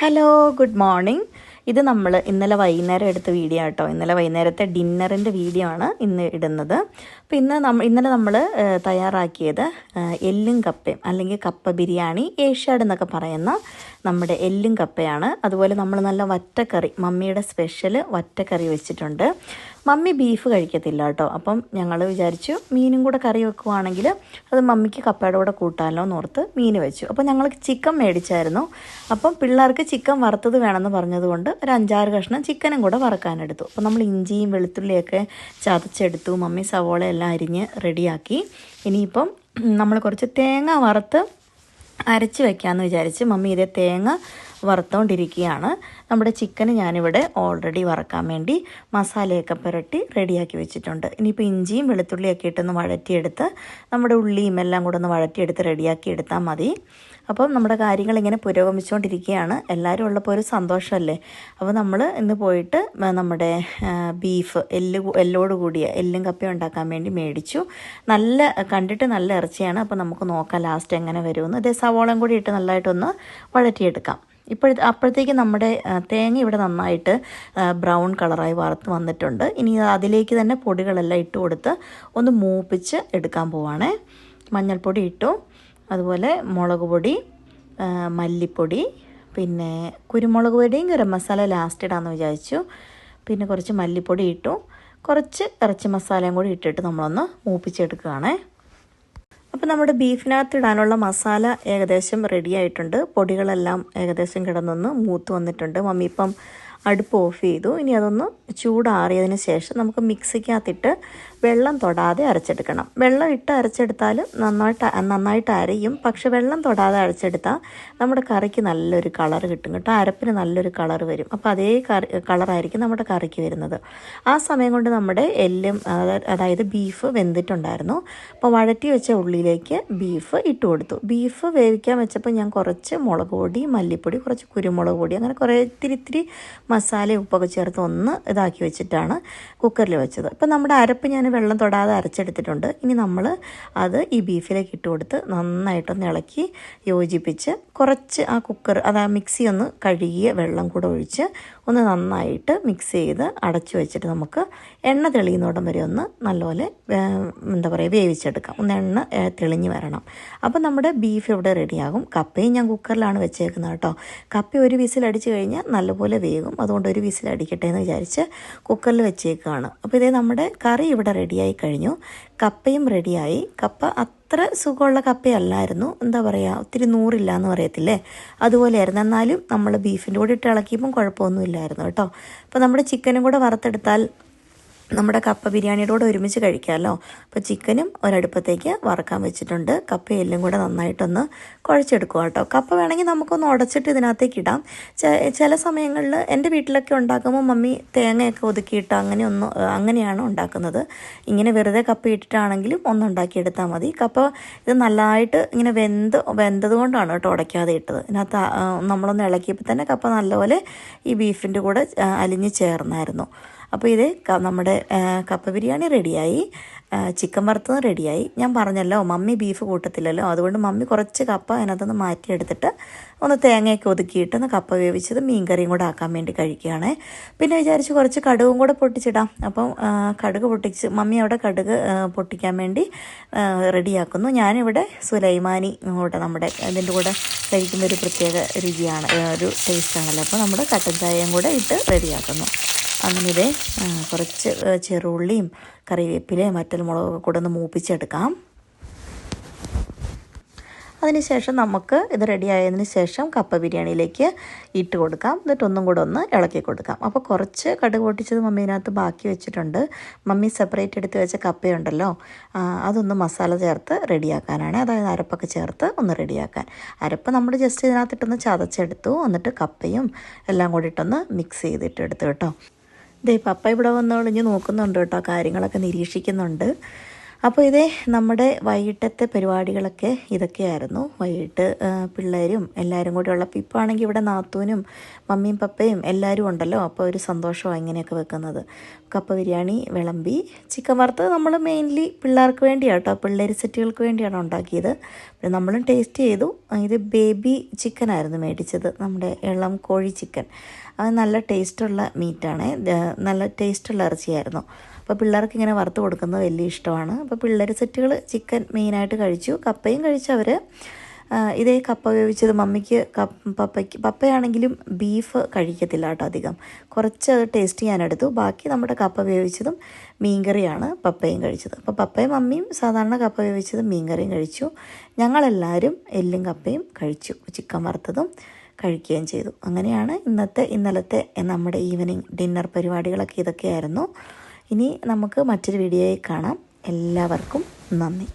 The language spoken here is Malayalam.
ഹലോ ഗുഡ് മോർണിംഗ് ഇത് നമ്മൾ ഇന്നലെ വൈകുന്നേരം എടുത്ത വീഡിയോ കേട്ടോ ഇന്നലെ വൈകുന്നേരത്തെ ഡിന്നറിന്റെ വീഡിയോ ആണ് ഇന്ന് ഇടുന്നത്. അപ്പോൾ ഇന്ന് നമ്മ ഇന്നലെ നമ്മൾ തയ്യാറാക്കിയത് എല്ലും കപ്പയും അല്ലെങ്കിൽ കപ്പ ബിരിയാണി ഏഷ്യാഡ് എന്നൊക്കെ പറയുന്ന നമ്മുടെ എല്ലും കപ്പയാണ്. അതുപോലെ നമ്മൾ നല്ല വറ്റക്കറി മമ്മിയുടെ സ്പെഷ്യൽ വറ്റക്കറി വെച്ചിട്ടുണ്ട്. മമ്മി ബീഫ് കഴിക്കത്തില്ല കേട്ടോ. അപ്പം ഞങ്ങൾ വിചാരിച്ചു മീനും കൂടെ കറി വെക്കുവാണെങ്കിൽ അത് മമ്മിക്ക് കപ്പയുടെ കൂടെ കൂട്ടാമല്ലോ എന്നോർത്ത് മീൻ വെച്ചു. അപ്പോൾ ഞങ്ങൾ ചിക്കൻ മേടിച്ചായിരുന്നു. അപ്പം പിള്ളേർക്ക് ചിക്കൻ വറുത്തത് വേണമെന്ന് പറഞ്ഞതുകൊണ്ട് ഒരു അഞ്ചാറ് കഷ്ണം ചിക്കനും കൂടെ വറക്കാനെടുത്തു. അപ്പോൾ നമ്മൾ ഇഞ്ചിയും വെളുത്തുള്ളിയൊക്കെ ചതച്ചെടുത്തു. മമ്മി സവോള എല്ലാം അരിഞ്ഞ് റെഡിയാക്കി. ഇനിയിപ്പം നമ്മൾ കുറച്ച് തേങ്ങ വറുത്ത് അരച്ച് വെക്കാമെന്ന് വിചാരിച്ച് മമ്മി ഇതേ തേങ്ങ വറുത്തുകൊണ്ടിരിക്കുകയാണ് നമ്മുടെ ചിക്കന് ഞാനിവിടെ ഓൾറെഡി വറക്കാൻ വേണ്ടി മസാലയൊക്കെ പുരട്ടി റെഡിയാക്കി വെച്ചിട്ടുണ്ട്. ഇനിയിപ്പോൾ ഇഞ്ചിയും വെളുത്തുള്ളിയൊക്കെ ഇട്ടൊന്ന് വഴറ്റിയെടുത്ത് നമ്മുടെ ഉള്ളിയും എല്ലാം കൂടെ ഒന്ന് വഴറ്റിയെടുത്ത് റെഡിയാക്കി എടുത്താൽ മതി. അപ്പം നമ്മുടെ കാര്യങ്ങൾ ഇങ്ങനെ പുരോഗമിച്ചുകൊണ്ടിരിക്കുകയാണ് എല്ലാവരും ഉള്ളപ്പോൾ ഒരു സന്തോഷമല്ലേ അപ്പോൾ നമ്മൾ ഇന്ന് പോയിട്ട് നമ്മുടെ ബീഫ് എല്ല് എല്ലോട് കൂടിയ എല്ലും കപ്പയും ഉണ്ടാക്കാൻ വേണ്ടി മേടിച്ചു. നല്ല കണ്ടിട്ട് നല്ല ഇറച്ചിയാണ്. അപ്പോൾ നമുക്ക് നോക്കാം ലാസ്റ്റ് എങ്ങനെ വരുമെന്ന്. അതേ സവോളം കൂടി ഇട്ട് നല്ലതായിട്ടൊന്ന് വഴറ്റിയെടുക്കാം. ഇപ്പോഴത്തെ അപ്പോഴത്തേക്ക് നമ്മുടെ തേങ്ങ ഇവിടെ നന്നായിട്ട് ബ്രൗൺ കളറായി വറുത്ത് വന്നിട്ടുണ്ട്. ഇനി അതിലേക്ക് തന്നെ പൊടികളെല്ലാം ഇട്ട് കൊടുത്ത് ഒന്ന് മൂപ്പിച്ച് എടുക്കാൻ പോവാണേ. മഞ്ഞൾപ്പൊടി ഇട്ടു. അതുപോലെ മുളക് പൊടി മല്ലിപ്പൊടി പിന്നെ കുരുമുളക് പൊടിയും ഗരം മസാല ലാസ്റ്റ് ഇടാമെന്ന് വിചാരിച്ചു. പിന്നെ കുറച്ച് മല്ലിപ്പൊടി ഇട്ടു. കുറച്ച് ഇറച്ചി മസാലയും കൂടി ഇട്ടിട്ട് നമ്മളൊന്ന് മൂപ്പിച്ചെടുക്കുകയാണേ. അപ്പോൾ നമ്മുടെ ബീഫിനകത്ത് ഇടാനുള്ള മസാല ഏകദേശം റെഡി ആയിട്ടുണ്ട്. പൊടികളെല്ലാം ഏകദേശം കിടന്നൊന്ന് മൂത്ത് വന്നിട്ടുണ്ട്. മമ്മി ഇപ്പം അടുപ്പ് ഓഫ് ചെയ്തു. ഇനി അതൊന്ന് ചൂടാറിയതിന് ശേഷം നമുക്ക് മിക്സിക്കകത്തിട്ട് വെള്ളം തൊടാതെ അരച്ചെടുക്കണം. വെള്ളം ഇട്ട് അരച്ചെടുത്താൽ നന്നായിട്ട് നന്നായിട്ട് അരയും. പക്ഷെ വെള്ളം തൊടാതെ അരച്ചെടുത്താൽ നമ്മുടെ കറിക്ക് നല്ലൊരു കളർ കിട്ടും കേട്ടോ. അരപ്പിന് നല്ലൊരു കളർ വരും. അപ്പോൾ അതേ കറി കളറായിരിക്കും നമ്മുടെ കറിക്ക് വരുന്നത്. ആ സമയം കൊണ്ട് നമ്മുടെ എല്ലും അതായത് ബീഫ് വെന്തിട്ടുണ്ടായിരുന്നു. അപ്പോൾ വഴറ്റി വെച്ച ഉള്ളിലേക്ക് ബീഫ് ഇട്ട് കൊടുത്തു. ബീഫ് വേവിക്കാൻ വെച്ചപ്പോൾ ഞാൻ കുറച്ച് മുളക് പൊടി മല്ലിപ്പൊടി കുറച്ച് കുരുമുളക് പൊടി അങ്ങനെ കുറേ ഇത്തിരി ഇത്തിരി മസാല ഉപ്പൊക്കെ ചേർത്ത് ഒന്ന് ഇതാക്കി വെച്ചിട്ടാണ് കുക്കറിൽ വെച്ചത്. അപ്പോൾ നമ്മുടെ അരപ്പ് ഞാൻ വെള്ളം തൊടാതെ അരച്ചെടുത്തിട്ടുണ്ട്. ഇനി നമ്മൾ അത് ഈ ബീഫിലേക്ക് ഇട്ട് കൊടുത്ത് നന്നായിട്ടൊന്ന് ഇളക്കി യോജിപ്പിച്ച് കുറച്ച് ആ കുക്കർ അത് ആ മിക്സി ഒന്ന് കഴുകിയ വെള്ളം കൂടെ ഒഴിച്ച് ഒന്ന് നന്നായിട്ട് മിക്സ് ചെയ്ത് അടച്ചു വെച്ചിട്ട് നമുക്ക് എണ്ണ തെളിയുന്നോടം വരെ ഒന്ന് നല്ലപോലെ എന്താ പറയുക വേവിച്ചെടുക്കാം. ഒന്ന് എണ്ണ തെളിഞ്ഞ് വരണം. അപ്പോൾ നമ്മുടെ ബീഫ് ഇവിടെ റെഡിയാകും. കപ്പയും ഞാൻ കുക്കറിലാണ് വെച്ചേക്കുന്നത് കേട്ടോ. കപ്പ ഒരു വിസിൽ അടിച്ച് കഴിഞ്ഞാൽ നല്ലപോലെ വേകും അതുകൊണ്ട് ഒരു വിസിൽ അടിക്കട്ടെ എന്ന് വിചാരിച്ച് കുക്കറിൽ വെച്ചേക്കുകയാണ് അപ്പോൾ ഇതേ നമ്മുടെ കറി ഇവിടെ റെഡിയായി കഴിഞ്ഞു. കപ്പയും റെഡിയായി. കപ്പ അത്ര സുഖമുള്ള കപ്പയല്ലായിരുന്നു. എന്താ പറയുക ഒത്തിരി നൂറില്ല എന്ന് പറയത്തില്ലേ? അതുപോലെയായിരുന്നു. എന്നാലും നമ്മൾ ബീഫിന്റെ കൂടെ ഇട്ട് ഇളക്കിയപ്പം കുഴപ്പമൊന്നുമില്ലായിരുന്നു കേട്ടോ. അപ്പോൾ നമ്മുടെ ചിക്കനും കൂടെ വറുത്തെടുത്താൽ നമ്മുടെ കപ്പ ബിരിയാണിയോട് ഒരുമിച്ച് കഴിക്കാമല്ലോ. അപ്പോൾ ചിക്കനും ഒരടുപ്പത്തേക്ക് വറക്കാൻ വെച്ചിട്ടുണ്ട്. കപ്പ എല്ലാം കൂടെ നന്നായിട്ടൊന്ന് കുഴച്ചെടുക്കുക കേട്ടോ. കപ്പ വേണമെങ്കിൽ നമുക്കൊന്ന് ഉടച്ചിട്ട് ഇതിനകത്തേക്ക് ഇടാം. ചില സമയങ്ങളിൽ എന്റെ വീട്ടിലൊക്കെ ഉണ്ടാക്കുമ്പോൾ മമ്മി തേങ്ങയൊക്കെ ഒതുക്കിയിട്ട് അങ്ങനെ ഒന്ന് അങ്ങനെയാണ് ഉണ്ടാക്കുന്നത്. ഇങ്ങനെ വെറുതെ കപ്പ ഇട്ടിട്ടാണെങ്കിലും ഒന്ന് ഉണ്ടാക്കിയെടുത്താൽ മതി. കപ്പ ഇത് നല്ലതായിട്ട് ഇങ്ങനെ വെന്ത് വെന്തത് കൊണ്ടാണ് കേട്ടോ ഉടയ്ക്കാതെ ഇട്ടത്. ഇതിനകത്ത് നമ്മളൊന്ന് ഇളക്കിയപ്പോൾ തന്നെ കപ്പ നല്ലപോലെ ഈ ബീഫിന്റെ കൂടെ അലിഞ്ഞ് ചേർന്നായിരുന്നു. അപ്പോൾ ഇത് നമ്മുടെ കപ്പ ബിരിയാണി റെഡിയായി. ചിക്കൻ വറുത്തതും റെഡിയായി. ഞാൻ പറഞ്ഞല്ലോ മമ്മി ബീഫ് കൂട്ടത്തില്ലല്ലോ. അതുകൊണ്ട് മമ്മി കുറച്ച് കപ്പ അതിനകത്തുനിന്ന് മാറ്റിയെടുത്തിട്ട് ഒന്ന് തേങ്ങയൊക്കെ ഒതുക്കിയിട്ട് ഒന്ന് കപ്പ വേവിച്ചത് മീൻകറിയും കൂടെ ആക്കാൻ വേണ്ടി കഴിക്കുകയാണ്. പിന്നെ വിചാരിച്ച് കുറച്ച് കടുകും കൂടെ പൊട്ടിച്ചിടാം. അപ്പം കടുക് പൊട്ടിച്ച് മമ്മി അവിടെ കടുക് പൊട്ടിക്കാൻ വേണ്ടി റെഡിയാക്കുന്നു. ഞാനിവിടെ സുലൈമാനി കൂടെ നമ്മുടെ അതിന്റെ കൂടെ കഴിക്കുന്ന ഒരു പ്രത്യേക രുചിയാണ് ഒരു ടേസ്റ്റാണല്ലോ അപ്പോൾ നമ്മുടെ കട്ടൻ ചായയും കൂടെ ഇട്ട് റെഡിയാക്കുന്നു. അങ്ങനെ ഇത് കുറച്ച് ചെറുള്ളിയും കറിവേപ്പിലയും മറ്റൽ മുളകൊക്കെ കൂടെ ഒന്ന് മൂപ്പിച്ചെടുക്കാം. അതിനുശേഷം നമുക്ക് ഇത് റെഡി ആയതിന് ശേഷം കപ്പ ബിരിയാണിയിലേക്ക് ഇട്ട് കൊടുക്കാം. എന്നിട്ട് ഒന്നും കൂടെ ഒന്ന് ഇളക്കി കൊടുക്കാം. അപ്പോൾ കുറച്ച് കടുക് പൊട്ടിച്ചത് മമ്മീനകത്ത് ബാക്കി വെച്ചിട്ടുണ്ട്. മമ്മി സെപ്പറേറ്റ് എടുത്ത് വെച്ച കപ്പയുണ്ടല്ലോ അതൊന്ന് മസാല ചേർത്ത് റെഡിയാക്കാനാണ് അതായത് അരപ്പൊക്കെ ചേർത്ത് ഒന്ന് റെഡിയാക്കാൻ അരപ്പ് നമ്മൾ ജസ്റ്റ് ഇതിനകത്തിട്ടൊന്ന് ചതച്ചെടുത്തു. എന്നിട്ട് കപ്പയും എല്ലാം കൂടി ഇട്ടൊന്ന് മിക്സ് ചെയ്തിട്ട് എടുത്തു കേട്ടോ. ദേ പപ്പ ഇവിടെ വന്ന് ഒളിഞ്ഞ് നോക്കുന്നുണ്ട് കേട്ടോ കാര്യങ്ങളൊക്കെ നിരീക്ഷിക്കുന്നുണ്ട്. അപ്പോൾ ഇതേ നമ്മുടെ വൈകിട്ടത്തെ പരിപാടികളൊക്കെ ഇതൊക്കെയായിരുന്നു. വൈകിട്ട് പിള്ളേരും എല്ലാവരും കൂടെ ഉള്ളപ്പോൾ ഇപ്പോൾ ആണെങ്കിൽ ഇവിടെ നാത്തൂനും മമ്മിയും പപ്പയും എല്ലാവരും ഉണ്ടല്ലോ അപ്പോൾ ഒരു സന്തോഷമാണ് ഇങ്ങനെയൊക്കെ വെക്കുന്നത്. കപ്പ ബിരിയാണി വിളമ്പി ചിക്കൻ വറുത്തത് നമ്മൾ മെയിൻലി പിള്ളേർക്ക് വേണ്ടിയാണ് കേട്ടോ പിള്ളേർ സെറ്റുകൾക്ക് വേണ്ടിയാണ് ഉണ്ടാക്കിയത്. പിന്നെ നമ്മളും ടേസ്റ്റ് ചെയ്തു. ഇത് ബേബി ചിക്കനായിരുന്നു മേടിച്ചത് നമ്മുടെ ഇളം കോഴി ചിക്കൻ. അത് നല്ല ടേസ്റ്റുള്ള മീറ്റാണ് നല്ല ടേസ്റ്റുള്ള ഇറച്ചിയായിരുന്നു. അപ്പോൾ പിള്ളേർക്ക് ഇങ്ങനെ വറുത്ത് കൊടുക്കുന്നത് വലിയ ഇഷ്ടമാണ്. അപ്പോൾ പിള്ളേർ സെറ്റുകൾ ചിക്കൻ മെയിനായിട്ട് കഴിച്ചു. കപ്പയും കഴിച്ചവർ ഇതേ കപ്പ വേവിച്ചത് മമ്മിക്ക് പപ്പയ്ക്ക് പപ്പയാണെങ്കിലും ബീഫ് കഴിക്കത്തില്ല കേട്ടോ അധികം. കുറച്ച് അത് ടേസ്റ്റ് ചെയ്യാനെടുത്തു ബാക്കി നമ്മുടെ കപ്പ വേവിച്ചതും മീൻകറിയാണ് പപ്പയും കഴിച്ചത്. അപ്പോൾ പപ്പയും മമ്മിയും സാധാരണ കപ്പ വേവിച്ചതും മീൻകറിയും കഴിച്ചു. ഞങ്ങളെല്ലാവരും എല്ലും കപ്പയും കഴിച്ചു. ചിക്കൻ വറുത്തതും കഴിക്കുകയും ചെയ്തു. അങ്ങനെയാണ് ഇന്നത്തെ ഇന്നലത്തെ നമ്മുടെ ഈവനിങ് ഡിന്നർ പരിപാടികളൊക്കെ ഇതൊക്കെയായിരുന്നു. ഇനി നമുക്ക് മറ്റൊരു വീഡിയോയിൽ കാണാം. എല്ലാവർക്കും നന്ദി.